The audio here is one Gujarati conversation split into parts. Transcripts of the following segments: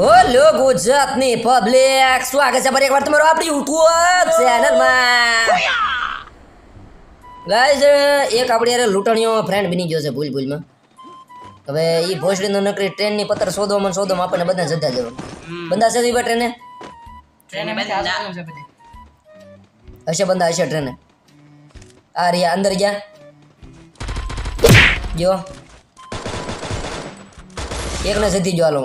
હોલો ગુજરાતની પબ્લિક સ્વાગત છે ફરી એકવાર તમારું આપણી યુટ્યુબ ચેનલમાં. ગાઈઝ એક આપણી યાર લૂંટણીઓ ફ્રેન્ડ બની ગયો છે ભૂલ ભૂલમાં. હવે એ ભોસડીનો નકરી ટ્રેનની પત્તર શોધવામાં શોધવામાં આપણને બધા જતા જવાનું. બંધા છે ઈ ટ્રેને? ટ્રેને મેં આસપાસ છે બધે. હશે બંધા હશે ટ્રેને. આ રહ્યા અંદર ગયા. જો એકને જતી જો હાલો.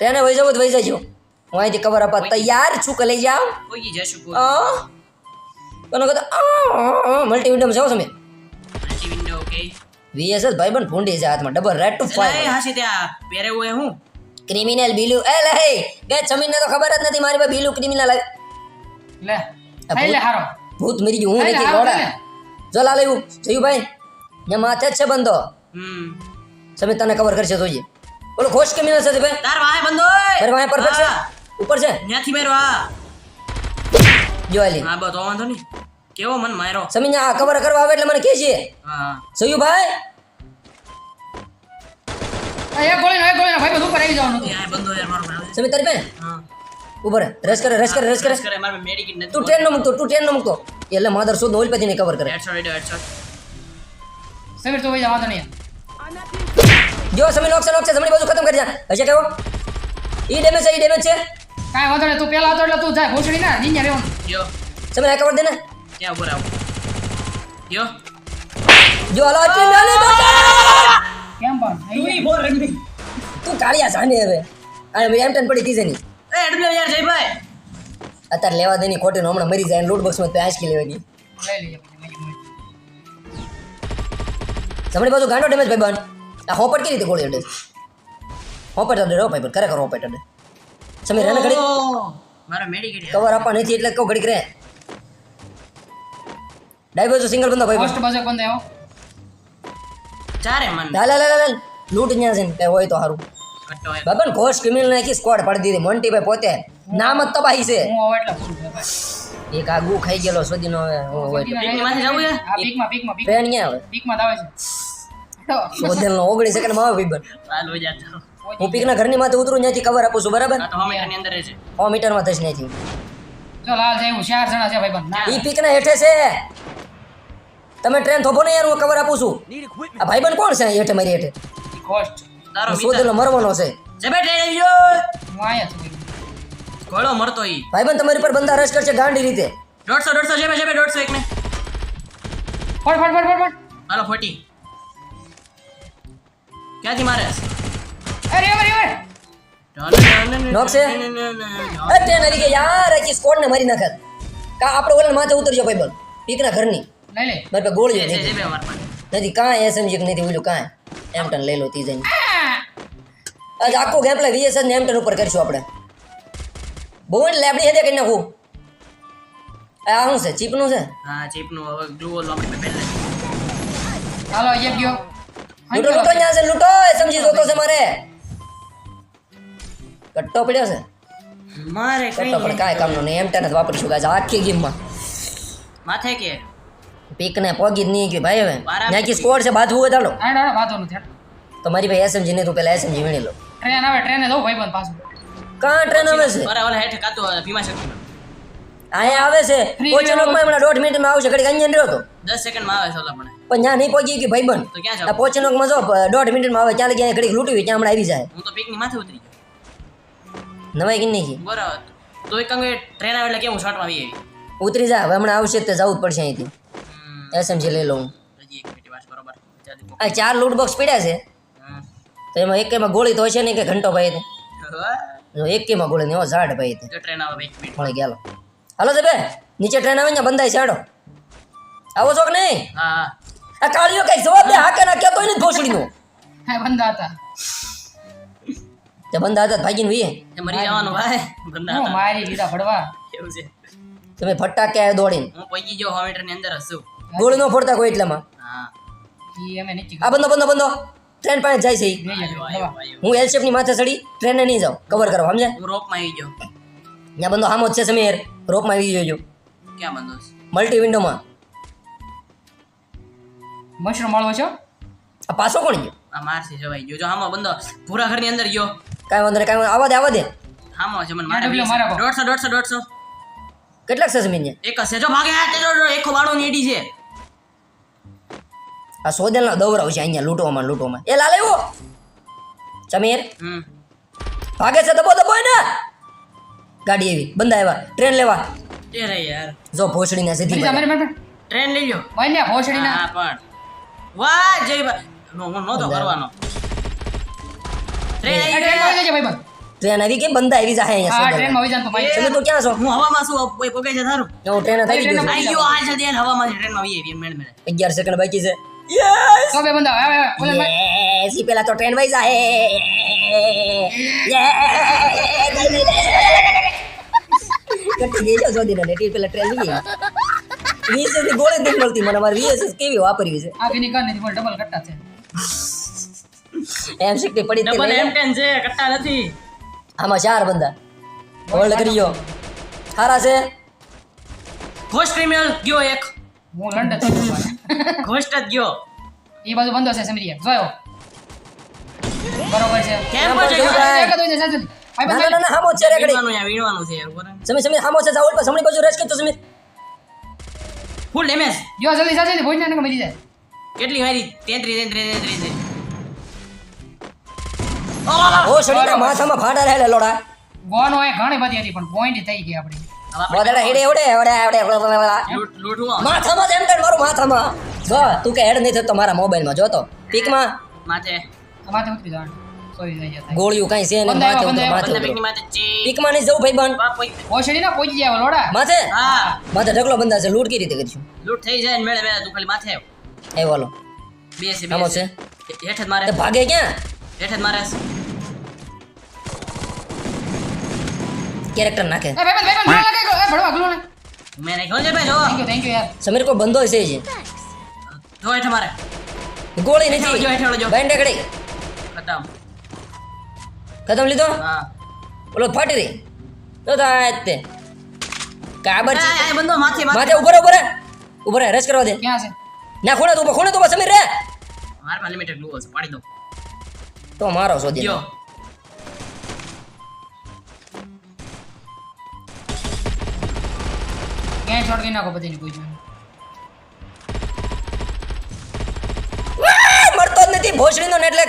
ટ્રેને વહી જવો તો વહી જજો. હું અહીંથી કવર આપવા તૈયાર છું કે લઈ જાઓ? કોઈ જશું કોનો મલ્ટી વિન્ડોમાં જાઓ તમે. મલ્ટી વિન્ડો ઓકે વીએસએસ ભાઈબંધ ફૂંડી છે હાથમાં ડબલ રેડ ટુ ફાઈવ હાસી ત્યાં પહેરે હોય હું. ક્રિમિનલ બીલુ એ લે બે જમીનને તો ખબર જ નથી મારી પાસે બીલુ ક્રિમિનલ લે લે ભૂત- હારો. ભૂત મરી ગયું હું નથી ખાઈ જો લા લેવું જોયું ભાઈ? ને માથે જ છે બંધો. હમ. સમીર તને કવર કરશે જોઈએ ઓલો કેમ ક્રિમિનલ છે ભાઈ? તાર વાહે બંધો મારે વાહે પરફેક્ટ છે ઉપર છે? ત્યાંથી મેરો આ જો આલી. હા બસ તો વાંધો નહીં. કેવો મન માર્યો સમીર આ કવર કરવા આવે એટલે મને કહેજે હા. સયુ ભાઈ આ ગોળી એક ગોળી ભાઈ બધું ઉપર આવી જવાનું ત્યાં બંધો યાર મારો ભાઈ. સમીર તારી બેન? હા. ઉપર રસ કરે રસ કરે રસ કરે. રસ કરે મારે મેડિકિટ નથી તું ટ્રેન નો મૂકતો તું ટ્રેન નો મૂકતો એટલે માધર શોધ ઓલ ને કવર કરે. હેડશોટ હેડશોટ સમીર તો ભાઈ જવા નહીં. જો સમય નોક છે નોક છે જમણી બાજુ ખતમ કરી જા હશે કેવો? ઈ ડેમેજ છે ઈ ડેમેજ છે? કાઈ વાંધો નહીં તું પેલા હતો એટલે તું જાય ભૂસડી ના નિન્યા રહેવાનું. યો સમીર આ કવર દે ને. ત્યાં ઉપર આવો યો જો હાલો અચી નાની બતા કેમ પણ? તું ઈ બોલ રંગી તું કાળિયા જાને હવે. આ એમ ટન પડી તીજે ની એ એડબ્લ્યુ યાર જય ભાઈ. અત્યારે લેવા દેની ખોટી હમણાં મરી જાય લૂટ બોક્સમાં તો આંચકી લેવાની લઈ લઈએ. જમણી બાજુ ગાંડો ડેમેજ ભાઈ બન. આ હોપટ કેવી રીતે ગોળી અડે હોપટ અડે રો ભાઈ બન ખરેખર હોપટ અડે. સમીર એને ઘડી મારો મેડિકેટ કવર આપવા નથી એટલે કહું ઘડીક રે. ડાઈવર સિંગલ બંદો ભાઈ ફર્સ્ટ બાજુ બંદો આવ્યો ચારે મન. લાલ લાલ લાલ લૂટ ન્યા છે ને હોય તો સારું બાબન ઘોષ ક્રિમિનલ નાખી સ્કોડ પાડી દીધી. મોન્ટીભાઈ પોતે નામ જ તબાહી છે. હું હવે એટલે ભાઈ. એક આગુ ખાઈ ગયેલો હવે હું હોય પીકમાં જવું છે? માં પીકમાં પીક ક્યાં આવે પીકમાં આવે છે. તો, સોદેલનો ઓગણીસ સેકન્ડમાં આવે ભાઈ હાલ હોય જાતો હું પીકના ઘરની માથે ઉતરું ત્યાંથી કવર આપું છું બરાબર? આ તો હોમીટરની અંદર રહે છે સો મીટરમાં થશે ત્યાંથી જો લાલ છે હું ચાર જણા છે ભાઈ બંધ. ના. ઈ પીકના હેઠે છે. તમે ટ્રેન થોભો ને યાર હું કવર આપું છું. આ ભાઈબંધ કોણ છે હેઠે મારી હેઠે? કોસ્ટ. તારો મિત્ર. સોદેલો મરવાનો છે. જબે ટ્રેન આવી ગયો હું આયા છું. ઘોડો મરતો ઈ. ભાઈબંધ તમારી પર બંદા રશ કરશે ગાંડી રીતે. દોઢસો દોઢસો જબે જબે દોઢસો એક ને ફટ ફટ ફટ ફટ ફટ હાલો ફોટી. ક્યાંથી મારે? અરે અરે અરે નોક છે? એ ટ્રેન આવી ગઈ યાર આખી સ્કોડ ને મારી નાખત કા આપણે ઓલા માથે ઉતરજો ભાઈબંધ પીકના ઘરની. લઈ લે. મારે પે ગોળ જબે નથી. કાંઈ એસએમજી કે નથી ઓલું કાંઈ. એમટન લઈ લો તી જઈને. આજ આખું ગેમ પ્લે વીએસ ને એમટન ઉપર કરીશું આપણે. બહુ એટલે લેબડી હેદે કરી નાખું. આ શું છે ચીપનું છે? હા ચીપનું હવે જુઓ વોલ આપણે પહેલે. હાલો એક ગયો. લૂંટો લૂટો ત્યાં છે લૂટો. સમજી જોતો છે મારે? કટ્ટો પડ્યો છે. મારે કઈ પણ કાય કામનો નહીં. એમ તને વાપરીશું ગાઈસ આખી ગેમમાં. માથે કે? પીકને પોગી જ નહીં ગયું ભાઈ હવે. બરાબર. ત્યાંથી સ્કોર છે બાજુ હોય ચાલો આડો ના વાંધો નથી તો મારી ભાઈ એસએમજી નહીં તું પેલા એસએમજી વીણી લો. ટ્રેન આવે ટ્રેને જવું ભાઈ બંધ પાછું. કાં ટ્રેન આવે છે? અરે ઓલા હેઠ કાતો ભીમા શક્તિ અહીંયા આવે છે. Free પોચનોકમાં હમણાં દોઢ મિનિટમાં આવશે ઘડી અહીંયા રહ્યો હતો દસ સેકન્ડમાં આવે છે ઓલા પણ. પણ ત્યાં નહીં પહોંચી કે ભાઈ બન તો ક્યાં જાવ? પોચનોકમાં જો દોઢ મિનિટમાં આવે ત્યાં લગી ઘડી લૂંટવી ત્યાં હમણાં આવી જાય. હું તો પીકની માથે ઉતરી ગયો. નવાઈ કે નહીં બરાબર. તો એક કંગે ટ્રેન આવે એટલે કેવું શોર્ટમાં આવી ઉતરી જા હવે હમણાં આવશે તો જવું જ પડશે અહીંથી. એસએમજી લઈ લઉં. એક. આ ચાર લૂટ બોક્સ પડ્યા છે. તો એમાં એકેમાં ગોળી તો હશે નહીં કે ઘંટો ભાઈ તે? જો એકેમાં ગોળી નહીં હો ઝાડ ભાઈ તે. ટ્રેન આવે એક મિનિટ ગયા હાલો છે બે નીચે ટ્રેન આવે ને બંધાય છે હાડો આવો છો કે નહીં? હા. હા આ કાળીઓ કઈ જવાબ દે હાકે ના હોય ને ભોસડીનો. હે બંધા હતા તે બંધા હતા ભાગીને વીએ. એ મરી જવાનું ભાઈ. બંધા હતા. મારી લીધા ફડવા એવું છે. તમે ફટાકે આયા દોડીને. હું પહોંચી ગયો હોમીટરની અંદર હસું ગોળ નો ફોડતા કોઈ એટલામાં. હા. ઈ અમે નીચે આ બંધો બંધો બંધો. ટ્રેન પાસે જાય છે. હું એલ શેપની માથે ચડી ટ્રેને નહીં જાઉં. કવર કરવા સમજે હું રોપમાં આવી ગયો. ત્યાં બંધો હામો જ છે સમીર. રોપમાં આવી જજો ક્યાં બંધો છે? મલ્ટી વિન્ડોમાં મશરૂમ મળવો છો? આ પાછો કોણ ગયો? આ મારથી જવાઈ ગયો. જો હામો બંધો ભૂરા ઘરની અંદર ગયો. કાંઈ વાંધો નહીં કાંઈ વાંધો- આવા દે આવા દે. હામો છે મને મારે મારે મારે. દોઢસો દોઢસો દોઢસો. કેટલાક છે જમીન એક જ છે. જો ભાગે આ તેરો જો એકો બાળો ની એડી છે. આ સોદેલનો દવરાવ છે અહીંયા લૂંટવામાં લૂંટવામાં. એ લાલ આવ્યો? સમીર હમ. ભાગે છે દબો દબો ને ગાડી એવી. બંદા આવ્યા. ટ્રેન લેવા. એ યાર. જો ભોસડીના સીધી મરી. ટ્રેન લઈ લ્યો. મને હા પણ. વાહ જયભાઈ નો નો- નહોતો કરવાનો. ટ્રેન આવી ગઈ. આવી ટ્રેન આવી કે બંધાવી આવી જાય અહીંયા. આવી ભાઈ તમે તો ક્યાં છો હું હવામાં શું કોઈ પોકે છે થારું હું ટ્રેન થઈ ગયું આઈ ગયો આ છે દેન હવામાં છે ટ્રેનમાં આવી એવી મેળ મેળ. અગિયાર સેકન્ડ બાકી છે. યસ આવે, આવે, આવે. યસ ઈ પેલા તો ટ્રેન વઈ જાય કટી ગઈ છે સોદીનો ને એટલે પેલા ટ્રેન ગઈ વીએસએસની ગોળી નથી મળતી મને મારે વીએસએસ કેવી વાપરવી છે. આ ઘીની કર નથી ડબલ કટ્ટા છે. એમ શક્તિ પડી ડબલ એમ ટેન છે કટ્ટા નથી. આમાં ચાર બંદા. હોલ્ડ કરી ગયો છે. ઘોસ્ટ ક્રિમિનલ ગયો એક. હું લંડન ઘોસ્ટ જ ગયો. એ બાજુ બંધો છે સમરીયા જોયો. બરોબર છે. કેમ પર પર જવું જગ્યા કાંઈ? એક જ હોય છે, સાચું. ભાઈ ના ના ના હામો છે રેકડી વીણવાનું યાર વીણવાનું છે યાર સમીર સમીર હામો છે જાઉલ પર સમણી બાજુ રેસ કરતો સમીર ફૂલ ડેમેજ જો જલ્દી સાચી ભોજ ના મરી જાય. કેટલી મારી? તેત્રીસ તેત્રીસ તેત્રીસ ઓ શરીરના માથામાં ફાટા રહેલા લોડા. ગોન હોય ઘણી બધી હતી પણ પોઈન્ટ થઈ ગઈ આપણી. બોદડા હેડે એવડે એવડે એવડે લૂટ લૂંટવું માથામાં એમ કર મારું માથામાં. જો તું કે હેડ નહીં થતો મારા મોબાઈલમાં જો તો. પીકમાં. માથે. માથે ઉતરી જવાનું. થઈ કાંઈ છે ને માથે ઉતરો, માથે પીકમાં નહીં જવું ભાઈ બન ઓછડી ના પહોંચી જાય લોડા માથે? હા. માથે ઢગલો બંધા છે લૂટ કઈ રીતે કરીશું? લૂટ થઈ જાય ને મેળે મેળે તું ખાલી માથે એ વાલો. બે છે આમો છે. હેઠે મારે. ભાગે ક્યાં? હેઠે મારે કેરેક્ટર નાખે. એ ભાઈ ભાઈ ભાઈ લાગે એ ભડવા ગલો ને. મેં નાખ્યો છે ભાઈ જો. થેન્ક યુ થેન્ક યુ યાર. સમીર કોઈ બંધો છે જ જો હેઠે મારે. ગોળી નથી. જો, હેઠળ જો. બેન્ડ ડેકડી ખતમ ખતમ લીધો? ઓલો ફાટી રહી તો તે કાબર છે. આ માથે માથે. ઉપર ઊભો રહે રસ કરવા દે. ક્યાં છે? ના ખૂણે તો ખૂણે તો સમીર રે. મારમાં લિમિટેડ ગ્લુ છે પાડી દો. તો મારો શોધી ગયો ક્યાં છોડ કે નાખો પછી કોઈ મળતો જ નથી ભોસડીનો ને એટલે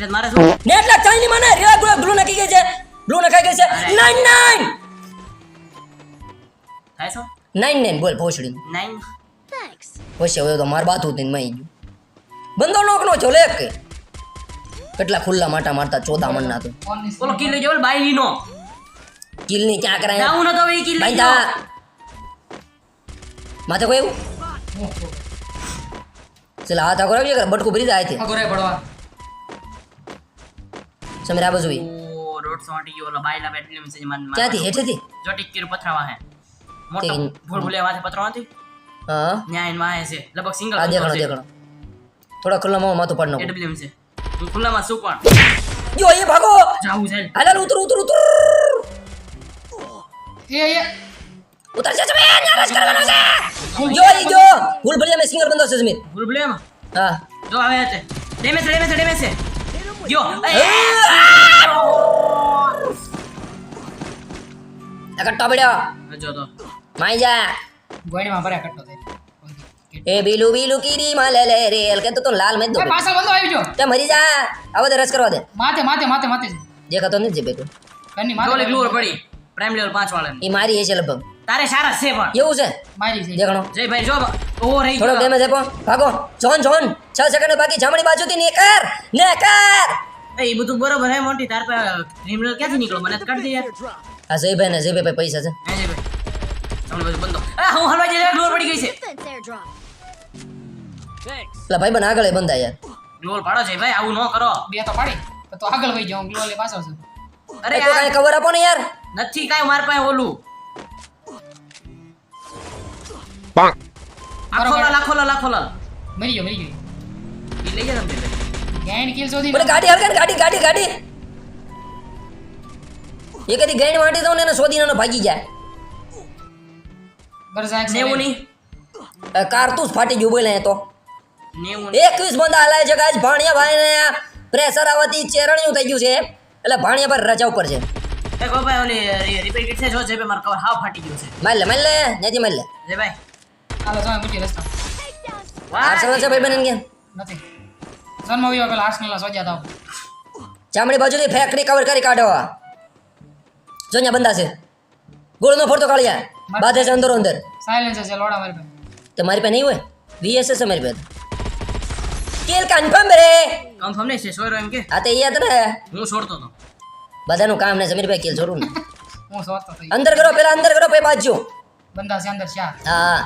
જ મારે શું? ને એટલે ચાઈની મને રેવા ગ્લો ગ્લુ નાખી ગઈ છે. ગ્લુ નખાઈ ગઈ છે. નાઇન નાઇન થાય છો નાઇન નાઇન બોલ ભોસડી. નાઇન પછી હવે તો માર બાતું હતી મઈ ગયું. બંદો નોક નો છો લેક કે કેટલા ખુલ્લા માટા મારતા ચોદા ના તો. બોલો કિલ લઈ જાવ બાઈ લીનો. કિલની ક્યાં કરાય? ડાઉન હતો હવે કિલ લઈ જાવ માથે કોઈ એવું? ચલા હાથ આગળ આવી બટકું ભરી જાય છે અગોરે ભડવા સમીર આ બાજુ ઈ. ઓ દોઢસો આટી ગયો ઓલા બાયલા બેટલી મેસેજ માન. ક્યાંથી? હેઠેથી? જો ટિક્કીર પથરાવા હે. મોટો ભૂલ ભૂલે વાતે પથરાવાથી? હા. ન્યાયમાં હે છે. લગભગ સિંગલ આ દેખણો દેખણો થોડા ખુલ્લામાં માથું પાડ નાખો. એડબ્લ્યુએમ છે. હું ખુલ્લામાં શું પણ? જો એ ભાગો! જાવું છે. હાલ હાલ ઉતર ઉતર ઉતર. એ એ. ઉતર જા સમીર નારાજ કરવાનો છે! જો ઈ જો. ભૂલ ભરી અમે સિંગર બંધો છે સમીર ભૂલ ભૂલે હા. જો આવે છે. ડેમેજ ડેમેજ ડેમેજ છે. જો કટ્ટો પડ્યો જો તો માઈ જા ગોઈડીમાં ભર્યા કટ્ટો એ બીલુ બીલુ કીરી માં લે રે રેલ કે તો તો લાલ મેં દો એ પાછળ બંધો આવી જો તે મરી જા આવો દે રસ કરવા દે માથે માથે માથે માથે દેખાતો નથી જે બેટો કની માથે ગ્લુઅર પડી પ્રાઇમ લેવલ પાંચ વાળા એ મારી એ છે લગભગ. તારે સારા છે પણ. એવું છે? મારી છે. દેખણો. જય ભાઈ જો ઓ રહી થોડો ડેમેજ આપો ભાગો. John John. 6 સેકન્ડ બાકી. જમણી બાજુથી ને કર ને કર એ બધું બરોબર હે મોટી. તાર પર ક્રિમિનલ ક્યાંથી નીકળો? મને તો કાઢી દે યાર. આ જયભાઈ ને જયભાઈ પૈસા છે. હે જય ભાઈ તમને બધું બંધો આ હું હલવા જઈ ગ્લુઅર પડી ગઈ છે. લા ભાઈ બન આગળ બંધા યાર. ગ્લુઅર પાડો જય ભાઈ આવું ન કરો. બે તો પાડી. તો આગળ વઈ જાઉં. ગ્લો લે પાછળ છે. અરે અરે યાર કવર આપો ને યાર. નથી કાઈ માર પાસે ઓલું. આખો લાલ લાખો લાલ લાખો લાલ મરી ગયો મરી ગયો. ઈ લઈ જા તમે ગેન્ડ કિલ શોધી બોલે ગાડી હલકા ગાડી ગાડી ગાડી એ કદી ગઈણ વાટી દઉં ને એને શોધીને એને ભાગી જાય. બરસાક નેવું ની કારતૂસ ફાટી ગયું બોલે તો. એકવીસ બંદા હલાય છે કે ભાણિયા ભાઈ ને પ્રેશર આવવાથી ચેરણિયું થઈ ગયું છે. એટલે ભાણિયા પર રજા ઉપર છે. એ ગોપાઈ ઓલી રિપેર કિટ છે જો જે મારો કવર હાવ ફાટી ગયું છે. માર લે માર લે ત્યાંથી માર લે. જે ભાઈ. હાલો જો મુટી રસ્તા. આર્સેનલ છે ભાઈ બનન ગયા નથી. જન્મ આવ્યો પેલા આર્સનલ સોજ્યા થાવ. ચામડી બાજુથી ફેક્ટરી કવર કરી કાઢો. જોન્યા બંદા છે. ગોળનો ફોડતો કાળિયા. બાધે છે અંદર અંદર. સાયલેન્સ છે લોડા મારી પાસે. તો મારી પાસે નહીં હોય? વીએસએસ છે મારી પાસે. કેલ કન્ફર્મ રે. કન્ફર્મ નહીં છે સોયરો એમ કે. આ તો યાદ ને હું છોડતો હતો બધાનું કામ ને સમીરભાઈ કિલ છોડું ને હું સોચતો અંદર કરો પેલા અંદર કરો પછી બાજુ. બંદા છે અંદર ચાર. હા.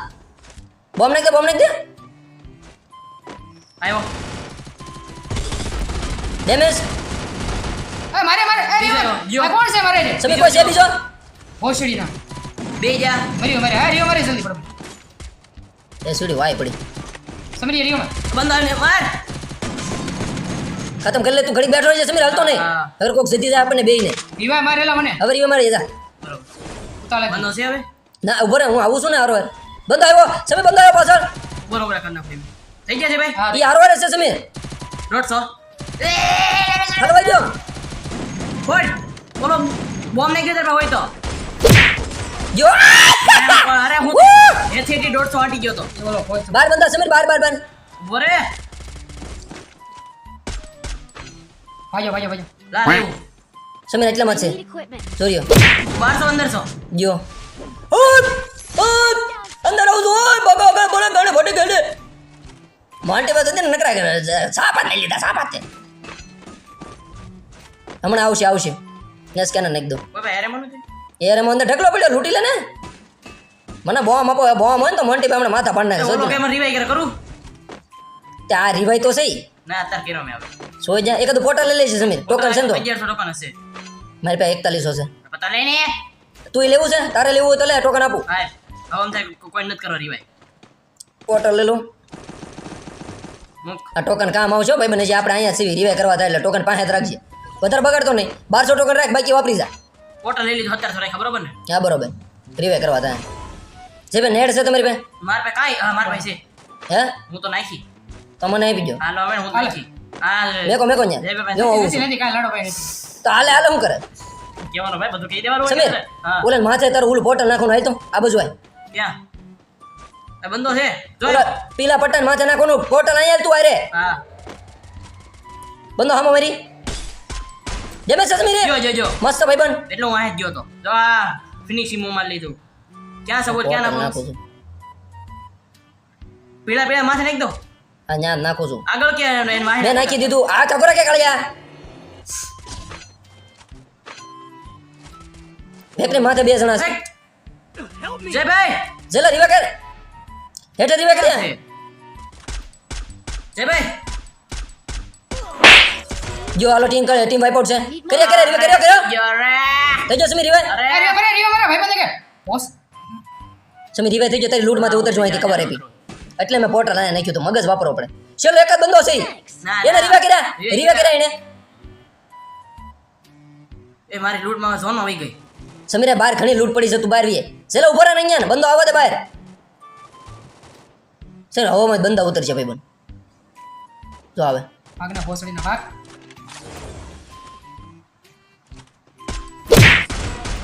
બોમ્બ નાખ દે બોમ્બ નાખ દે. આવ્યો ડેમેજ. એ મારે મારે એ રિયો, આ કોણ છે મારે? છે સમીર કોઈ છે બીજો? હોશડી ના બે જા. મર્યો મારે હા રિયો મારે જલ્દી પડ. એ સુડી વાય પડી. સમીર રિયો બંદા ને માર. ખતમ કરી લે તું ઘડી બેઠો છે સમીર હાલતો નહીં. હવે કોક સીધી જાય આપણને બેયને વિવાહ મારેલા મને. હવે રીવા મારી જા. બરોબર ઉતાલે બંધો છે હવે? ના ઊભો રે હું આવું છું ને હારો બંધ આવ્યો સમીર બંધ આવ્યો પાછળ. બરોબર કરી ફ્રેમ થઈ ગયા છે ભાઈ? ઈ હારો છે સમીર. દોઢસો હલવાઈ ગયો. ફોડ બોલો બોમ્બ નાખી દે હોય તો. જો અરે હું એથી થી દોઢસો હટી ગયો તો. બોલો બાર બંધા સમીર બાર બાર બાર. બોરે ભાજો વાજો વાજો લા લેવું સમીર એટલામાં છે. જોરિયો બારસો પંદરસો જો. ઓ ઓ અંદર આવું છું. ઓય બાબા બગા બોલે ગણે ફોટી ગણે મોન્ટી બાદ ને નકરા કરે સાપા લઈ લીધા સાપા તે હમણાં આવશે આવશે. ને કેના નાખી દો બાબા એરે મનું છે. એ રે અંદર ઢગલો પડ્યો લૂટી લે ને. મને બોમ આપો બોમ હોય ને તો મોન્ટી હમણાં માથા પાડ નાખે સોજો કેમ રિવાઈ કરે કરું? તે આ રિવાઈ તો સહી ના અત્યારે કર્યો મેં હવે સોઈ એક તો પોટા લઈ લેશે સમીર ટોકન છે ને તો અગિયારસો ટોકન હશે. મારી પાસે એકતાલીસો છે. પતા લઈને. તું લેવું છે? તારે લેવું હોય તો લે ટોકન આપું. હા હવે આમ થાય કોઈ નથી કરવા રીવાય પોર્ટલ લઈ લઉં. મૂક. આ ટોકન કામ આવશે ભાઈ બને આપણે અહીંયા સીવી રિવાય કરવા થાય એટલે ટોકન પાસે જ રાખજે. વધારે બગાડતો નહીં. બારસો ટોકન રાખ બાકી વાપરી જા. પોટલ લઈ લીધું અત્યારે રાખ બરોબર ને? હા બરોબર. રિવાય કરવા થાય. જે ભાઈ નેટ છે તમારી પાસે? માર પાસે કાંઈ? હા માર પાસે છે. હે? હું તો નાખી. તમને મને આપી દો હાલો હવે હું નાખી. મેકો મેકો ન્યા. જો નથી. નથી કાંઈ લડો ભાઈ તો હાલે હાલે હું કરે? કેવાનો ભાઈ બધું કહી દેવાનું હોય હા. ઓલે માથે તારું ઉલ બોટલ નાખવાનું હોય તો? આ બાજુ આય. ક્યાં? બંધો છે. જો પીલા પટ્ટા માથે નાખવાનું બોટલ અહીંયા તું આરે હા. બંધો હામો મારી. જેમે સમીરે જો જો જો. મસ્ત ભાઈબંધ એટલો હું જ ગયો તો. જો આ ફિનિશિંગ મોમાં લીધું. ક્યાં સપોર્ટ ક્યાં નાખો પીળા પીળા માથે નાખી દો. જ નાખું છું આગળ કે મેં નાખી દીધું આ ચકોરા કે કાળિયા ફેકરી માથે બે જણા છે જય ભાઈ જેલા રીવા કર હેઠે રીવા જય ભાઈ જો હાલો ટીમ કરે ટીમ વાઇપ આઉટ છે કરે કરે રીવા કર્યો કર્યો યરે થઈ ગયો સમી રીવા અરે અરે રિયો મારા ભાઈ બંધ કે બોસ સમી રીવા થઈ ગયો તારી લૂટમાંથી ઉતરજો અહીંથી કવર આપી એટલે મેં પોર્ટલ અહીંયા નાખ્યું તો મગજ વાપરો પડે. ચલો એક જ બંદો છે એને રીવા કર્યા? રીવા કર્યા. એને? એ મારી લૂટમાં ઝોન આવી ગઈ. સમીરે બહાર ઘણી લૂટ પડી છે તું બહાર વીએ ચલો ઊભો રહે અહીંયા ને. બંદો આવવા દે બહાર. સર હવામાં બંદા ઉતરશે ભાઈ બન જો આવે. ભાગના ભોસડીના ભાગ.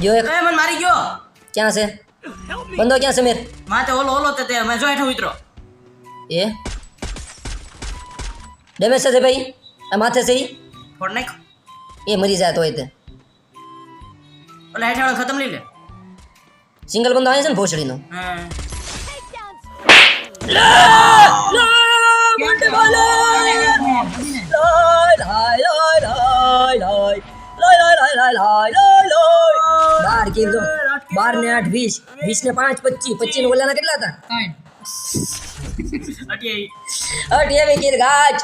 જો એક. મને મારી ગયો. ક્યાં છે? બંદો ક્યાં સમીર? માથે ઓલો ઓલો તે તે મેં જો હેઠો ઉતરો એ? ડેમેજ છે ભાઈ? આ માથે છે ફોડ નાખ. એ મરી જાય તોય તે. ઓલા હેઠળ ખતમ લઈ લે. સિંગલ બંદો આવે છે ને ભોસડીનો? બાર ને આઠ વીસ. વીસ ને પાંચ પચીસ. પચીસ ને ઓલાના કેટલા હતા? અઠ્યાવી ગીત ગાજ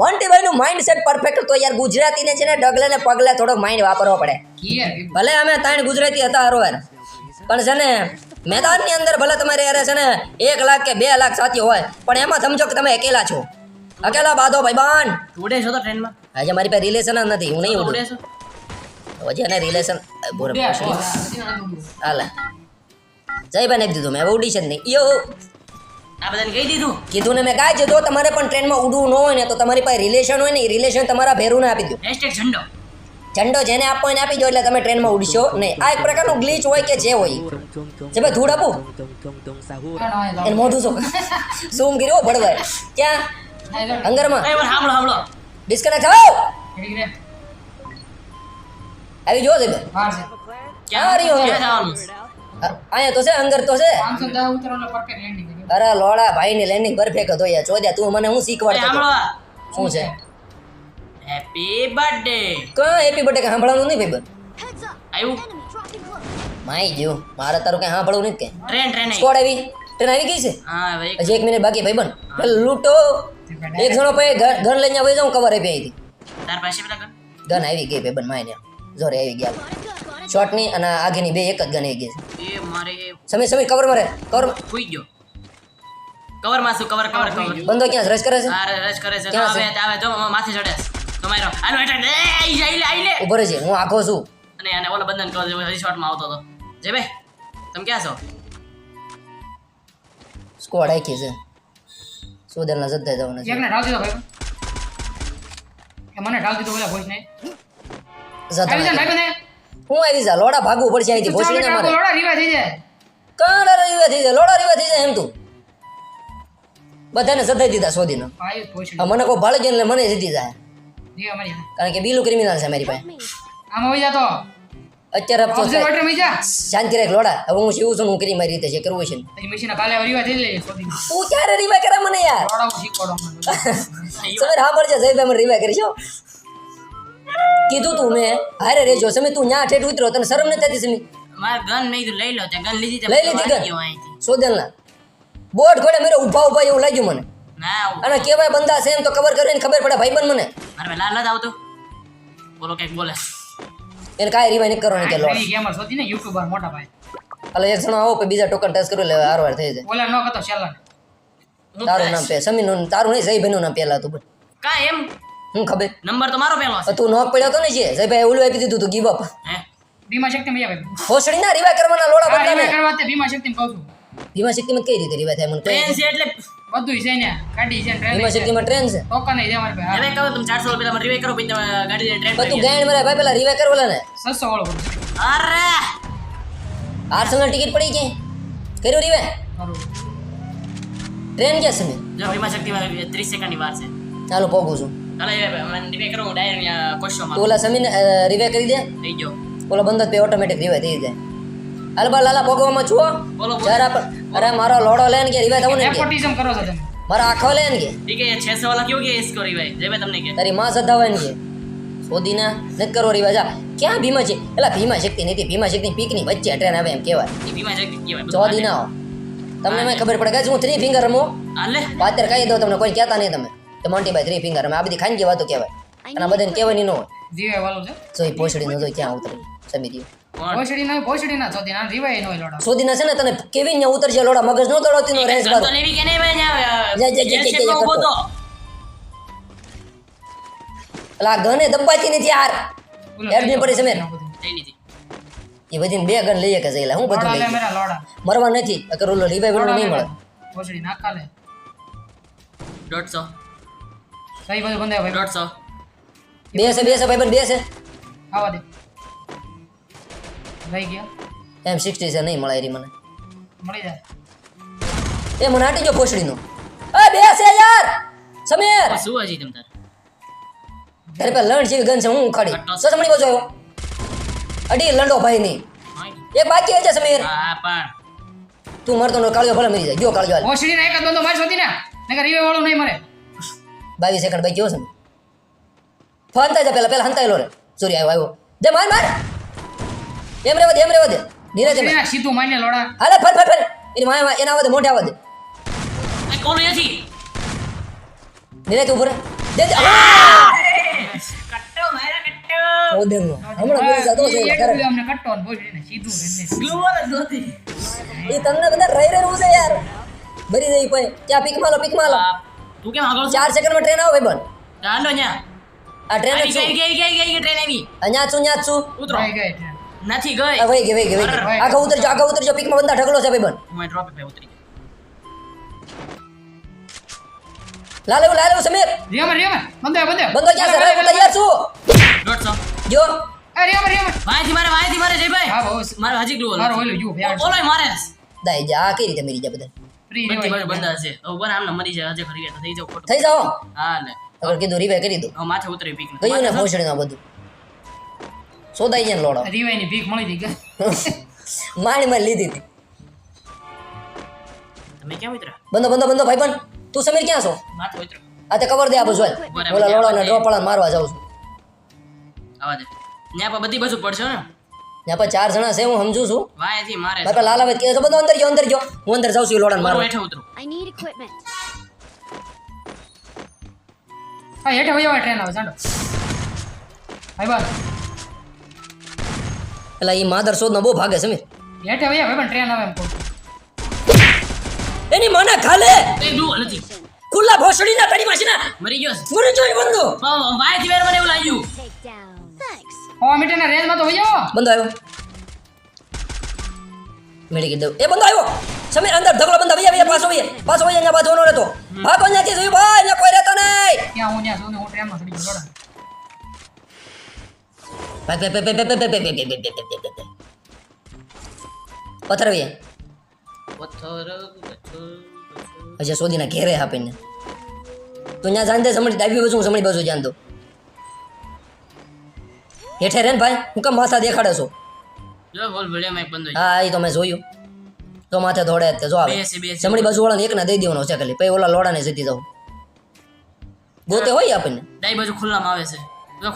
મોન્ટીભાઈ નું માઇન્ડ સેટ પરફેક્ટ તો યાર. ગુજરાતીને છે ને ડગલે ને પગલે થોડોક માઇન્ડ વાપરવો પડે. ભલે અમે ત્રણ ગુજરાતી હતા હરોવાર પણ છે ને મેદાનની અંદર ભલે તમારે યારે છે ને એક લાખ કે બે લાખ સાથી હોય પણ એમાં સમજો કે તમે અકેલા છો. અકેલા બાંધો ભાઈ બાન ઉડે છો તો ટ્રેનમાં? આજે મારી પાસે રિલેશન જ નથી હું નહીં ઉડે છો? હજી એને રિલેશન બોરે. હાલે. જય ભાઈ નાખી દીધું મેં હવે ઉડી છે જ નહીં. યો આ બધાને કહી દીધું? કીધું ને મેં કાંઈ જો તમારે પણ ટ્રેનમાં ઉડવું ન હોય ને તો તમારી પાસે રિલેશન હોય ને એ રિલેશન તમારા ભેરું આપી દો. હેશટેગ ઝંડો. ઝંડો જેને એને આપી દો એટલે તમે ટ્રેનમાં ઉડશો નહીં આ એક પ્રકારનું ગ્લીચ હોય કે જે હોય. જે ભાઈ ધૂળ આપું. એને મોઢું શું? ઝૂમ કર્યો? બળવાય ક્યાં? અંગરમાં ડિસ્કનેક્ટ આવી જો ક્યાં. જવાનું? અહીંયા તો છે અંગર તો છે. 510 ઉતરવાનો perfect landing. છે. અરે લોડા ભાઈની લેન્ડિંગ પરફેક્ટ હતો યાર ચોદ્યા તું મને હું શીખવાડતો? હતો? શું છે? હેપી બર્થડે કા હેપી બર્થડે સાંભળવાનું નહીં ભાઈ? આવ્યું માઈ ગયો. મારે તારું કઈ સાંભળવું નહીં કે? ટ્રેન ટ્રેન આવી. સ્કોડ આવી? ટ્રેન આવી ગઈ છે? હા હજી એક મિનિટ બાકી ભાઈ બન. લૂંટો. એક જણો પછી ગન લઈને આવી જાઉં કવર આપી આવી તાર પાસે પેલા. ગન આવી ગઈ ભાઈ બન માય જોરે આવી ગયા. શોર્ટની અને આગેની બે એક જ ગન આવી ગઈ છે. એ મારે સમીર કવર મારે કવર ફૂઈ ગયો. કવરમાં શું કવર કવર કવર બંદો ક્યાં રસ કરે છે? હા રશ કરે છે. ક્યાં આવે આવે જો માથે ચડે તમારો આનો એટ એ આઈ જાય આઈ લે ઊભો રહેજે હું આખો છું. અને આને ઓલો બંધન કરો જે રિસોર્ટમાં આવતો હતો. જે ભાઈ તમે ક્યાં છો? સ્કોડ આખી છે. સુધરના જતા જવાના છે. એકને ઢાળ દીધો ભાઈ. એ મને ઢાલ દીધો બોલા voice ને. જતા આવી જા ભાઈ બંને. હું આવી જા? લોડા ભાગવું પડશે અહીંથી. ચાલો ભોસડીને બેટા, મારે. લોડા રીવા થઈ જાય. કાંડા રીવા થઈ જાય લોડા રીવા થઈ જાય એમ તું. બધાને સદાઈ દીધા શોધીને ભાઈ મને કોઈ ભાળે એટલે મને જીતી જાય. કારણ કે બીલું ક્રિમિનલ છે મારી પાસે. આમાં વહી જાતો. અત્યારે જા શાંતિ રાખ લોડા. હવે હું શિવ છું હું કરી મારી રીતે જે કરવું છે ને. મશીન કાલે રીવા થઈ જાય તું ક્યારે રીવા કરે મને યાર? લોડા હું શીખવાડો મને. સમીર હા પડશે જય મને રીવા કરી છો કીધું તું મેં હારે રેજો સમીર તું ન્યા ઠેઠ ઉતરો. તને શરમ નથી થતી સમીર મારે ગન નહીં લઈ લો. તે ગન લીધી તે લઈ લીધી ગન ગયો અહીંથી. બોર્ડ ખોડે મેરે ઊભા ઊભા એવું લાગ્યું મને. ના અને કેવાય બંદા છે એમ તો ખબર કરીને ખબર પડે ભાઈ બન મને. મારે ભાઈ લાદ આવતો. બોલો કંઈક બોલે. એને કાંઈ રીવાય નહીં કરવાની કે લોડ ગેમર gamer ને યુટ્યુબર મોટા ભાઈ. એટલે એક જણો આવો કે બીજા ટોકન ટચ કરી લે હારવાર થઈ જાય. ઓલા નો કતો શેલા તારું. નામ પે સમીરનું તારું નહીં જયભાઈનું નામ પહેલા તું બોલ. કા એમ? હું ખબર. નંબર તો મારો પેલો તું નોક પડ્યો તો ને જે જયભાઈ ઓલું આપી દીધું તું ગીવ અપ હે? ભીમા શક્તિ માં ભાઈ હોસડી ના રીવા કરવાના લોડા હા બંદા રીવા કરવા તે ભીમા શક્તિ કહું છું. ભીમા શક્તિમાં કઈ રીતે રિવાય થાય? મને ટ્રેન છે એટલે બધું છે ને ગાડી છે ટ્રેન ભીમા શક્તિમાં ટ્રેન છે? ટોકન છે મારી પાસે. હવે કહો તમે 400 રૂપિયા તમે રિવાય કરો પછી તમે ગાડી લઈને ટ્રેન બધું ગાયણ મારા ભાઈ પેલા રિવાય કરવાલા ને 600 વાળો અરે! આર્સેનલ ટિકિટ પડી ગઈ કર્યો રિવે ટ્રેન ક્યાં સમીર જો ભીમા શક્તિમાં ત્રીસ સેકન્ડની વાર છે. ચાલો પોગું છું. ચાલો એ મને રિવે કરો ડાયરેક્ટ કોશો માં ઓલા સમીરને રીવા કરી દે. થઈ ગયો ઓલો બંધ પે ઓટોમેટિક રિવે થઈ જાય. અલબા લાલા ભોગવામાં છો? જરા પણ અરે મારો લોડો લેન કે રિવાય તમને નેપોટિઝમ કરો છો તમે. મારા આખો લેન કે. ઠીક હે 600 વાલા ક્યો કે ઇસકો રીવે જે મે તમને કે. તારી માં સધાવન કે. સોદીના નત કરો રીવે જા. ક્યાં ભીમા છે? એલા ભીમા શક્તિ નથી. ભીમા શક્તિ પીકની વચ્ચે ટ્રેન આવે એમ કહેવાય. ભીમા શક્તિ કહેવાય. ચોદી ના તમને મેં ખબર પડે કે હું થ્રી ફિંગર રમો? આલે પાતર કહી દો તમને કોઈ કહેતા નહીં તમે. તો મોન્ટી ભાઈ થ્રી ફિંગર રમે. આ બધી ખાનગી વાતો કહેવાય. અને બધાને કહેવાની ન હોય. જીવે વાલો છે. જોઈ પોછડી નો તો ક્યાં ઉતરે? સમી દીધું કોણ ભોસડી ના ભોસડી ના ચોથી ના રીવાય નો લોડા. સોદીના છે ને તને કેવી ને ઉતરજે લોડા? મગજ નો તળોતી નો રેસ ગન તો લેવી કે નહીં ભાઈ ન્યા, જા, જા, જા, જેલ જા, શેપમાં જા, ઊભો કરતો. તો. એટલે ગને દબાતી નથી યાર. એડની પડી સમીર. એ બધીને બે ગન લઈએ કે જઈલા હું બધું લઈ લે મેરા લોડા. મરવા નથી અગર ઓલો લોડા નહીં મળે. ભોસડી નાખા લે દોઢસો. સહી બધું બંધ ભાઈ. દોઢસો. બે છે બે છે ભાઈ બે છે આવા દે. રહી ગયા? એમ સિક્સટી છે નહીં મળે મને. મળી જાય. એ મને હાટી ગયો પોછડીનો એ બે છે યાર! સમીર! શું હજી તમ તાર? તારે પર લણ જેવી ગન છે હું ઉખાડી. સસમણી બાજુ આવ્યો અડી લંડો ભાઈ ની એક બાકી છે સમીર. હા પણ. તું મરતો નો કાળિયો ભલે મરી જાય. ગયો કાળિયો હાલ. ભોસડી ના એક બંદો મારી શોધી ને નકર રીવે વાળો નહીં મરે. બાવીસ સેકન્ડ બાકી ગયો છે ફાંતા જા પેલા પેલા હંતાયેલો રે. સૂર્ય આવ્યો આવ્યો. દે માર માર! એમ રેવા દે એમ રેવા દે. ધીરે એમ. સીધું મારીને લોડા. હાલે ફર ફર ફર એની માય એના આવે મોઢે આવે આ કોણ નથી ધીરે તું રહે દે દે કટ્ટો મારા કટ્ટો. ઓદેંગનો હમણાં બોલી જાતો છે એટલે કરે રૂપિયા અમને કટ્ટો ને ભોસડી ને સીધું રેને ગ્લુ જ નથી એ તમને બધા રહી છે યાર. ભરી દઈ પીક માલો પીક માલો આ, તું કેમ આગળ સેકન્ડમાં ટ્રેન આવે ભાઈ ચાલો ન્યા. આ ટ્રેન આવી ગઈ ગઈ ગઈ ગઈ ટ્રેન આવી. અહીંયા છું ત્યાં છું. ઉતરો. ગઈ નથી ગઈ. આ વહી ગઈ વહી ગઈ વહી ગઈ. આગળ ઉતરજો આગળ ઉતરજો પીકમાં બંદા ઢગલો છે ભાઈ હું ડ્રોપ પે ઉતરી ગયો લાલ લાલ સમીર. રીવા માં રીવા માં બંધો બંધો બંદો ક્યાં છે રે હું તૈયાર છું. દોઢસો જો. અરે અરે અરે વાયથી મારે વાયથી મારે જયભાઈ. હા બહુ મારે હજી ગ્લુઅલ મારો ઓલો ફેર ઓલોય મારે દાઈ જા આ કઈ રીતે મરી જાય બધા? ફ્રી બંધ હશે હવે બને આમને મરી જાય હજે ફરી ગયા થઈ જાવ થઈ જાવ હા ને અગર કીધું રિવાય કરી દો. માથે ઉતરી પીક ગયું ને ભોસડી ના બધું? સોદાઈ જાય ને લોડો. રીવાય ભીખ મળી હતી માણી મારી લીધી હતી. તમે ક્યાં ઉતરા બંધો બંધો બંધો ભાઈ પણ તું સમીર ક્યાં છો? માથે ઉતરો આ તે કવર દે આ બધું બોલા ઓલા લોડા ને ડ્રોપ વાળા મારવા જાઉં છું. આવા દે. પર બધી બાજુ પડશે ને? પર ચાર જણા છે હું સમજુ છું. વાયથી મારે બાપા લાલા ભાઈ કે બધો અંદર ગયો અંદર ગયો. હું અંદર જાઉં છું લોડા મારું મારવા. હેઠે ઉતરો. આઈ નીડ ઇક્વિપમેન્ટ હા હેઠે હોય ટ્રેન આવે ચાલો. ભાઈ બસ પેલા એ માધર શોધ બહુ ભાગે સમીર. હેઠે હવે પણ ટ્રેન આવે એમ એની માને ખાલે? એ ગ્લુઅલ નથી. ખુલ્લા ભોસડી ના તડી માસી ના? મરી ગયો. મરી જોઈ બંધો વાયથી વેર મને એવું લાગ્યું. ઓ મીટર ના રેન્જમાં તો વયો. બંધો આવ્યો. મેળી કીધું. એ બંધો આવ્યો. સમીર અંદર ધગલો બંધો ભૈયા ભૈયા પાછો ભૈયા પાછો ભૈયા અહીંયા બાજુ નો રહેતો. ભાગો ત્યાંથી જોયું ભાઈ અહીંયા કોઈ રહેતો નહીં. ત્યાં હું ત્યાં છું હું ટ્રેનમાં ચડી ગયો લોડા. ભાગ ભાગ ભાગ ભાગ ભાગ ભાગ ભાગ ભાગ ભાગ ભાગ ભાગ ભાગ ભાગ. પથ્થર ભૈયા પથ્થર પથ્થર, પથ્થર. સોદીના ઘેરે આપીને. તું ત્યાં જાણતે સમડી ડાબી બાજુ હું સમણી બાજુ જાણતો હેઠે રે ને ભાઈ હું કેમ માથા દેખાડે છો? હા એ તો મેં જોયું. તો માથે દોડે જ તે જો આવે. સમડી બેસી. વાળા બાજુ વાળાને એકને દઈ દેવાનો છે ખાલી. પછી ઓલા લોડાને જતી જાવ ગોતે હોય આપણને ડાઈ બાજુ ખુલ્લામાં આવે છે.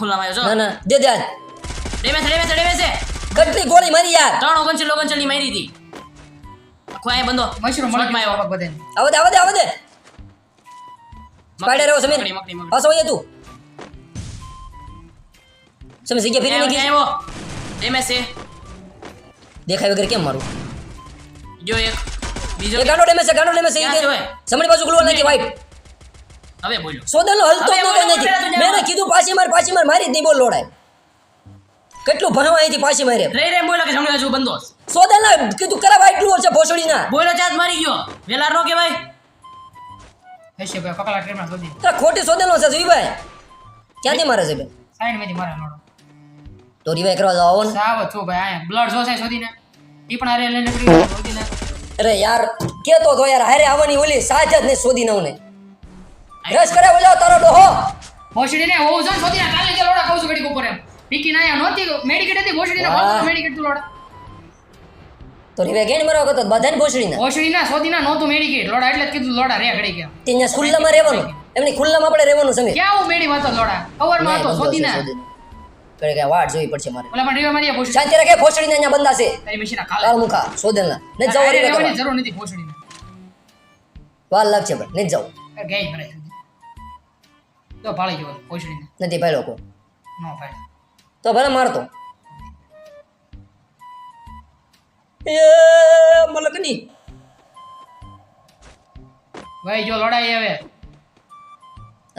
ખુલ્લામાં આવે જો. ના ના દે દે આજ. ડેમે છે ડેમે છે ડેમે છે કેટલી ગોળી મારી યાર ત્રણ ઓગણચાલીસ ઓગણચાલીસ મારી હતી આખો અહીંયા બંધો મશરૂમ મળી શોર્ટમાં ગયો આવ્યો. બધાને આવો દે આવો દે આવો દે સ્પાઈડર આવ્યો સમીર મકડી, મકડી, મકડી. પાછો હોય તું સમીર જગ્યા ફેરી ત્યાં નાખી આવ્યો ડેમે છે દેખાય વગર કેમ મારું જો એક બીજો એ ગાંડો ડેમેજ છે ગાંડો ડેમેજ છે ક્યાં ઈ છે કે ભાઈ? સમણી બાજુ ગ્લુઅલ નાખી વાઈટ હવે બોલ્યો સોદલનો હલતો જ હવે નહોતો બોલો, નથી બોલો, બોલો. મેં એને કીધું પાછી માર પાછી માર મારી જ નહીં બોલ લોડાય કેટલું ભણવા અહીંથી પાછી મારે? રહી રે બોલ્યો કે જમણી છું બંધો સોદા સોદલના કીધું કરા વાઈટ ગ્લુઅલ છે ભોસડીના. બોલ્યો ચાત મારી ગયો. વેલા નો ભાઈ હેશે ભાઈ કકલા ટ્રેનમાં સોદી તો ખોટી સોદલનો છે ક્યાં ક્યાંથી મારે છે ભાઈ સાઈડમાંથી મારે નોડો. તો રિવાય કરવા જાવ ને. સાવ છો ભાઈ અહીંયા બ્લડ જોશે શોધીને. ઈ પણ આરે લઈને પડી શોધીને અરે યાર કેતો તો યાર હારે આવવાની ઓલી સાજ જ નહીં શોધી નવ ને રસ કરે બોલાવ તારો ડોહો. ભોસડીને હોવું જોઈએ શોધીને. કાલે જે લોડા કહું છું ઘડીક ઉપર એમ. ના અહીંયા નહોતી મેડિકેટ હતી ભોસડીને વાહ. મેડિકેટ તું લોડા. તો રિવાય કેને મારવા કરતો બધાને ભોસડીના ભોસડીના શોધીના નહોતું મેડિકેટ લોડા એટલે કીધું લોડા રે ઘડી ગયા. તે અહીંયા ખુલ્લામાં રહેવાનું. એમની ખુલ્લામાં આપણે રહેવાનું સમીર ક્યાં હું મેડી વાતો લોડા? કવરમાં હતો શોધીના કરે કે વાટ જોઈ પડશે મારે. ઓલા પણ રીવા મારી ભોસડી શાંતિ રાખે ભોસડીને અહીંયા બંધા છે તારી મશીના કાલે મુખા સોદેલના. ને જાવ રહેવાની કરવા. જરૂર નથી ભોસડીને વાર લાગશે પણ ને જાવ ગઈ. મરે તો ભાળી ગયો ભોસડીને નથી ભાઈ લોકો નો ભાઈ. તો ભલે મારતો. એ મલકની. ભાઈ જો લડાઈ આવે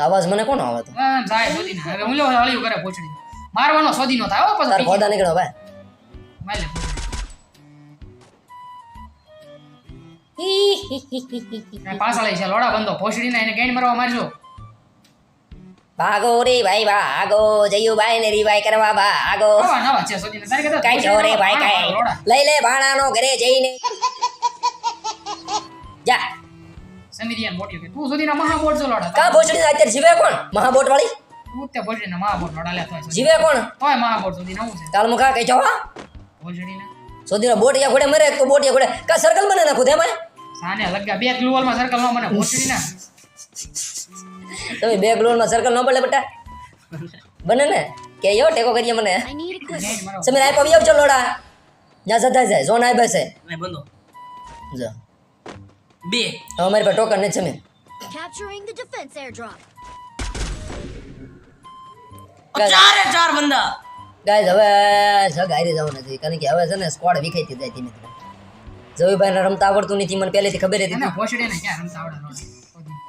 આવાજ મને કોનો આવે તો? આમ જાય શોધીને હવે હું લો હળિયું કરે પૂછડી મારવાનો શોધી નો થાય હો પછી ખોદા નીકળો ભાઈ. માર લે પાછળ છે લોડા બંધો. ભોસડીને એને ગેંડ મારવા મારજો. ભાગો રે ભાઈ ભાગો. જયુ ભાઈ ને રિવાય કરવા ભાગો. કઈ છે રે ભાઈ કાઈ. લઈ લે ભાણાનો ઘરે જઈને. જા. સમિતિયાન મોટી કે તું શોધીને મહાબોટ જો લડા. કા ભોસડી અત્યારે જીવે કોણ? મહાબોટ વાળી? તું તે ભોસડીને મહાબોટ લડા લે તોય જીવે કોણ? તોય મહાબોટ સુધી ના છે. તાલ મુખા કઈ જવા? ભોસડીને સોદીનો બોટ યા ઘોડે મરે તો બોટ યા ઘોડે કા સર્કલ બને નાખું તેમાં સાને લગ્યા બે ગ્લુવલમાં સર્કલમાં મને ભોસડીને તમે બે ગ્લોનમાં સર્કલ ન પડે બેટા. બને ને? કે યો ટેકો કરીએ મને. સમીર આઈ પવી આવજો લોડા. જા જતા જાય ઝોન આઈ બેસે ને બંધો જા. બે. હવે મારી પાસે ટોકન નથી Sameer. Capturing the defense airdrop. ચારે ચાર બંદા. ગાઈઝ હવે જગ જવું નથી. કારણ કે હવે છે ને સ્કોડ વિખાઈતી જાય ધીમે ધીમે. જવીભાઈને રમતા આવડતું નથી મને પહેલેથી ખબર હતી. ને ભોસડીને ક્યાં રમતા આવડે.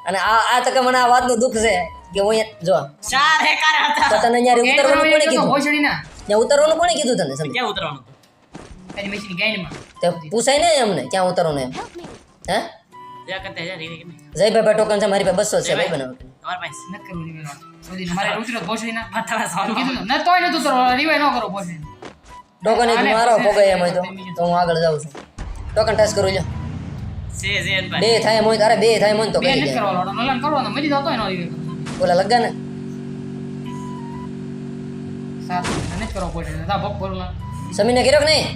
અને આ આ તકે મને આ વાતનું દુઃખ છે કે હું જો. ચાર હેકાર હતા. તો તને અહીંયા ઉતરવાનું કોણે કીધું? હોશડી ના. ત્યાં ઉતરવાનું કોણે કીધું તને સમજ? ક્યાં ઉતરવાનું તારી મેસીની ગાઈડમાં તો પૂછાય ને એમને ક્યાં ઉતરવાનું એમ. હે? જયભાઈ ભાઈ ટોકન છે મારી પાસે બસો છે ભાઈ બનાવો ટોકન મારો ભોગાય એમ હોય તો. હું આગળ જાઉં છું. ટોકન ટચ કરું છું બે થાય મોય અરે તારે બે થાય મોય તો બે કરી નથી કરવાનો કરવા કરવાનો, મરી જતો એનો ન ઓલા લગા ને સારું, નથી કરવો ભોસડીને. જા ભોગ ભરવા. સમીને કર્યો કે નહીં?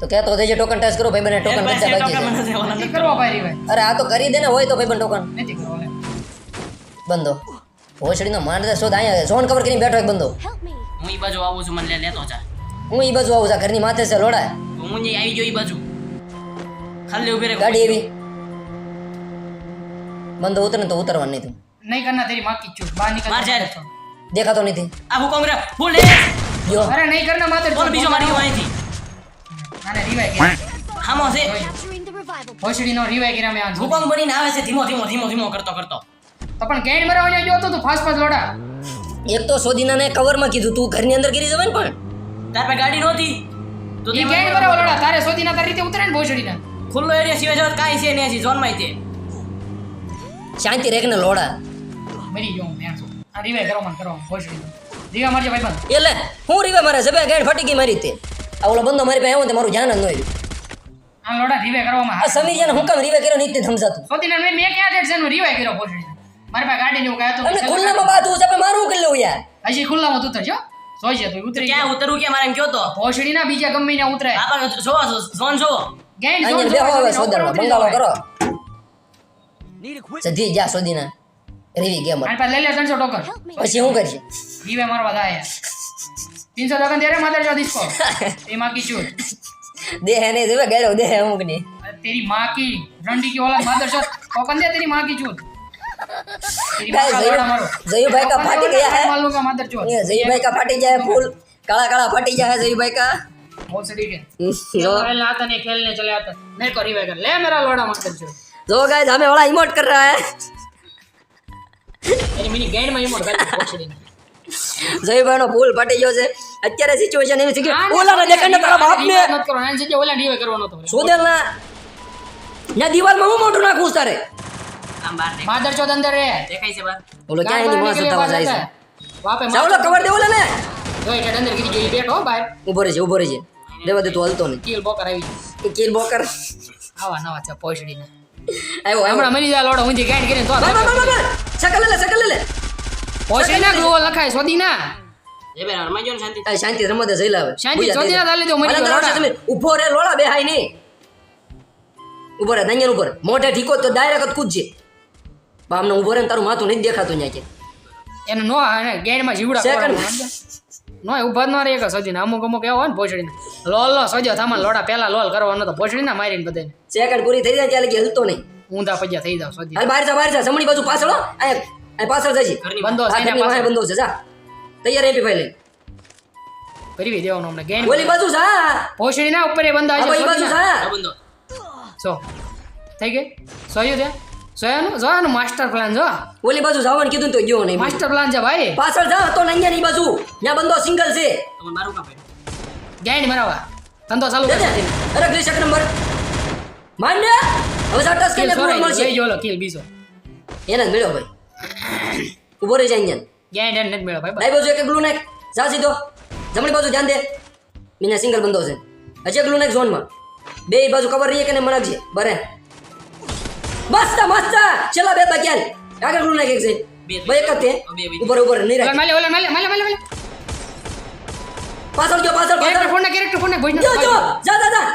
તો કહેતો દેજે ટોકન ટેસ્ટ કરો ભાઈ બને ટોકન બધા બાકી છે. કરવો. ભાઈ અરે આ તો કરી દે ને હોય તો ભાઈ બન ટોકન નથી બંધો. ભોસડીનો માંડદા શોધ અહીંયા ઝોન કવર કરીને બેઠો એક બંધો. હું ઈ બાજુ આવું છું મને લેતો જા. હું ઈ બાજુ આવું છું ઘરની માથે છે લોડા. તો હું અહીં આવી જોઈ બાજુ. ખાલી ઊભી રહે ગાડી એવી. બંધ ઉતરે તો ઉતરવાનું નહીં તું. નહીં કરના તેરી માકી છું. બહાર નીકળ માર જાય. દેખાતો નથી આ હુકમ રે? બોલ લે. યો અરે નહીં કરના માથે બોલ બીજો મારી વાયથી આને રીવાય કે હામો છે. હોશડી નો રીવાય કે રામે આ હુકમ બનીને આવે છે ધીમો ધીમો ધીમો ધીમો કરતો કરતો. તો પણ કેન મરાવને જો તો તું ફાસ્ટ ફાસ્ટ લોડા. એક તો સોદીનાને કવરમાં કીધું તું ઘરની અંદર ગીરી જવાય ને પણ. તાર પે ગાડી નહોતી. તો તે તારે તારી રીતે ઉતરે ને ખુલ્લો એરિયા સિવાય કાંઈ છે ઝોનમાં તે. શાંતિ રેખ ને લોડા. મરી ગયો મેં આ revive કરો મને કરો. ભોસડીનો revive મારજે ભાઈબંધ એટલે હું રીવે મારે જબે ગેડ ફટી ગઈ મારી તે. આ ઓલો બંધો મારી પાસે આવ્યો તે મારું ધ્યાન જ ન આવ્યું. આ લોડા રીવે કરવામાં આ હાથ. સમીર હું કામ રીવે કર્યો નહીં તે સમજાતું. સોદીના મેં મેં ક્યાં દેડ છે રીવે કર્યો પોછડી મારી પાસે ગાડી ને કાંઈ હતું અમને ખુલ્લામાં બાદ છે પણ મારું કે લઉં યાર. હજી ખુલ્લામાં તું જો છે ભાઈ ઉતરી ક્યાં ઉતરું કે મારે એમ કયો તો ભોસડી ના બીજા ગમે ને ઉતરે હા પણ જો જોન જો ગેન જો દેખો હવે સોદા બંગાળો કરો સધી જા સોદી ના રેવી ગેમ અને પહેલા લે 300 ટોકન પછી હું કરશે જીવે મારો બધા આયા 300 ટોકન દેરે માતા જો દિસકો એ માં કી ચૂર દે હે ને દેવે ગેડો દે હે અમુક ની તેરી માં કી રંડી કી ઓલા માદર જો ટોકન દે તેરી માં કી ચૂર तेरी माँ गाइस का लौड़ा मारो जयूभाई का टोकन फाटी दे गया है मालूम का मादर चौथ ये जयूभाई का फाटी जाए फूल काला काला फाटी जाए जयूभाई का बहुत से ठीक है जो खेलने आता नहीं खेलने चले आता मेरे को रिवाइव कर ले मेरा लौड़ा मादर चौथ जो गाइस हमें बड़ा इमोट कर रहा है तेरी मिनी गैंड में इमोट कर पोछड़ी જયભાઈ નો ફૂલ ફાટી ગયો છે અત્યારે સિચ્યુએશન એવી છે કે ઓલા દેખાય ને તારા બાપ ને મત કરો આની જગ્યાએ ઓલા રિવાઇવ કરવાનો તો સોદેલ ના ત્યાં દિવાલમાં હું મોટું નાખું તારે આમ બહાર દેખાય मादर चौथ अंदर है દેખાય છે બહાર ઓલો ક્યાં એની માં સુતાવા જાય છે वहां पे જા ઓલો કવર દે ઓલા ને જો એટલે અંદર ગીરી ગઈ બેઠો બહાર ઉભો રહેજે ઉભો રહેજે દેવા દે તું હલતો નહીં કિલ બોકર આવી એ કિલ બોકર આવા નવા છે પોછડી ને આવ્યો આવ્યો હમણાં મરી જાય લોડો ઊંધી ગાઈડ કરીને તો બા, બા, બા, બા, બા. શકલ લે લે શકલ લે લે પોછડી ના ગ્લોવલ લખાય સોદી ના એ બેન હરમાઈ ગયો ને શાંતિ આ શાંતિ રમવા દે જઈ લાવે શાંતિ, બુજા સોદીના તાલી દો, મરી હાલ ગયો, અંદર આવશે લોડા. તમે. ઊભો રે લોડા બેહાય નહીં ઉભો રે દંગેન ઉપર મોઢે ઠીકો તો ડાયરેક્ટ જ કૂદજે બા ઊભો ઊભો રે ને તારું માથું નહીં દેખાતું ત્યાં કે. એને નો એને ગેડમાં જીવડા સેકન્ડ નો ઊભા જ ન રહે સજી સજીને. અમુક અમુક એવો હોય ને ભોસડીને લોલ લો સજો થામાં લોડા પેલા લોલ કરવાનો તો ભોસડીના મારીને બધાને સેકન્ડ પૂરી થઈ જાય ત્યારે કે હલતો નહીં. ઊંધા પજ્યા થઈ જાવ સજી હાલ બહાર જા બહાર જા. જમણી બાજુ પાછળ આ પાછળ જજી. ઘરની બંધો છે પાછળ બંધો છે જા. તૈયાર એપી ફાઈલ લઈ. ફેરવી દેવાનો અમને ગેડ ઓલી બાજુ જા. ભોસડીના ઉપર એ બંધા છે બાજુ. જા. બંધો સો થઈ ગઈ? સોયું છે? સોયાનું જો આનું માસ્ટર પ્લાન જો? ઓલી બાજુ જવાનું કીધું તો ગયો નહીં માસ્ટર પ્લાન છે ભાઈ. પાછળ જા તો અહીંયા ની બાજુ. ત્યાં બંધો સિંગલ છે. તમે મારું કાપે ગેડ મરાવા. ધંધો ચાલુ કરી. દે. અરે ગ્રીસક નંબર. માન્ય? હવે જા સ્કેલ પૂરો મળશે. લઈ જોલો કિલ બીજો. એને જ મળ્યો ભાઈ. ઊભો રહી જાય અહીંયા. ગેડ એને મેળો ભાઈ ડાઈ બાજુ એક ગ્લુ નાખ જા સીધો. જમણી બાજુ ધ્યાન દે. મીના સિંગલ બંધો છે. હજી ગ્લુ નાખ ઝોનમાં બે બાજુ કવર રહીએ કે ને મનાવજે બરે મસ્ત મસ્ત. છેલ્લા બે બાકી આગળ ગ્લુ નાખ છે. બે જ. ભાઈ એક જ તે. ઉપર ઉપર નહીં રાખ. માલે ઓલા માલે માલે માલે પાછળ જો પાછળ પાછળ. ફોન ના કેરેક્ટર ફોન ના ભોજ જો જો. જા જા જા.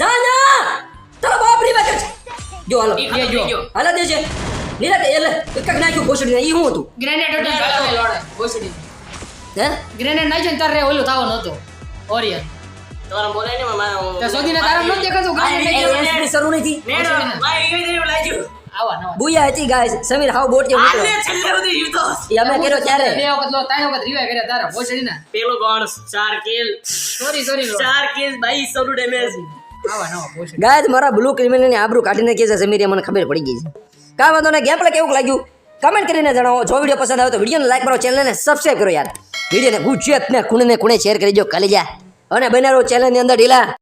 જા ના તારો બાપ રી છે. જો હાલો. થઈ ગયો હાલા દે છે નિરાતે એટલે જ નાખ્યું ભોસડી ઈ હું હતું? ગ્રેનેડ હતો ભોસડી હે? ગ્રેનેડ નાખ્યો ને તારે ઓલું થવાનું નતો ઓરિયન તમારા બોલે ને મારા તે સોદીના તારા નથી દેખાતો નાખ્યો એસપી શરૂ નથી થઈ. ભાઈ એવી દેવું લાગ્યું. આવા નવા. બુયા હતી ગાય સમીર હાવ બોટ જેવો આલે છેલ્લે સુધી જીવતો. એ કર્યો ત્યારે. બે વખત લો ત્રણ વખત રિવાય કર્યા તારા ભોસડીના પેલો ગણ ચાર કિલ સોરી સોરી લો. કિલ 2200 ડેમેજ આવા નવા ભોસડી. ગાય મારા બ્લુ ક્રિમિનલની આબરૂ કાઢીને કે છે સમીર મને ખબર પડી ગઈ છે. કા વાંધો નહીં ગેમ પ્લે કેવું લાગ્યું? કમેન્ટ કરીને જણાવો. જો વીડિયો પસંદ આવે તો વિડીયોને લાઈક કરો ચેનલને સબસ્ક્રાઈબ કરો યાર. વિડીયોને ગુજરાતને ખૂણે ખૂણે શેર કરી દો કાલે જા. અને બનાવો ચેનલની અંદર ઢીલા.